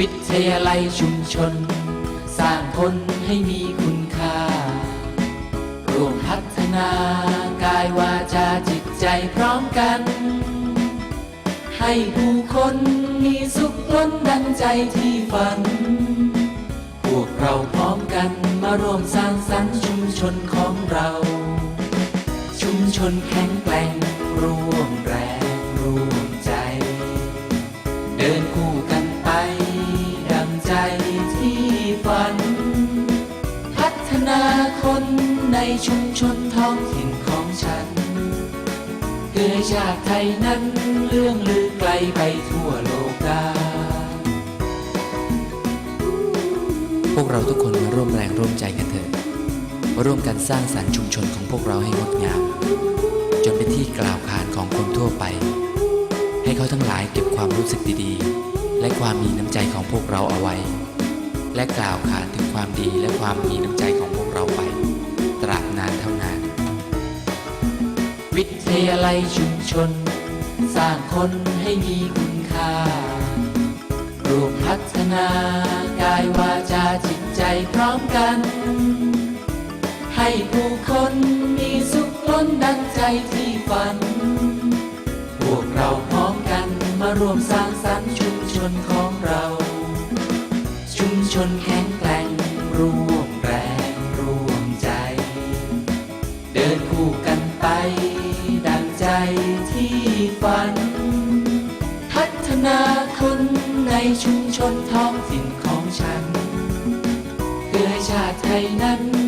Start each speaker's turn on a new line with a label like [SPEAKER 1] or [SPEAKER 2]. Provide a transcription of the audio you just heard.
[SPEAKER 1] วิทยาลัยชุมชน สร้างคนให้มีคุณค่า ร่วมพัฒนากายวาจาจิตใจพร้อมกัน ให้ผู้คนมีสุขล้นดังใจที่ฝัน พวกเราพร้อมกันมาร่วมสร้างสรรค์ชุมชนของเรา ชุมชนแข็งแกร่งร่วมแรงร่วมใจ เดินคู่กัน ฝัน พัฒนาคนในชุมชนท้องถิ่นของฉันเพื่อชาติไทยนั้นเรื่องลือไกลไปทั่วโลกา
[SPEAKER 2] พวกเราทุกคนมาร่วมแรงร่วมใจกันเถิดมาร่วมกันสร้างสรรค์ชุมชนของพวกเราให้งดงาม จนเป็นที่กล่าวขานของคนทั่วไป ให้เขาทั้งหลายเก็บความรู้สึกดีๆ และความมีน้ำใจของพวกเราเอาไว้ และกล่าวขานถึงความดีและความมีน้ำใจของพวกเราไป ตราบนานเท่านาน
[SPEAKER 1] วิทยาลัยชุมชน สร้างคนให้มีคุณค่ารวมพัฒนากายวาจาจิตใจพร้อมกัน ให้ผู้คนมีสุขล้นดังใจที่ฝัน พวกเราพร้อมกันมาร่วมสร้าง นแข็งแกร่งร่วมแรงร่วมใจ เดินคู่กันไป ดังใจที่ฝัน พัฒนาคนในชุมชนท้องถิ่นของฉัน เพื่อให้ชาติไทยนั้น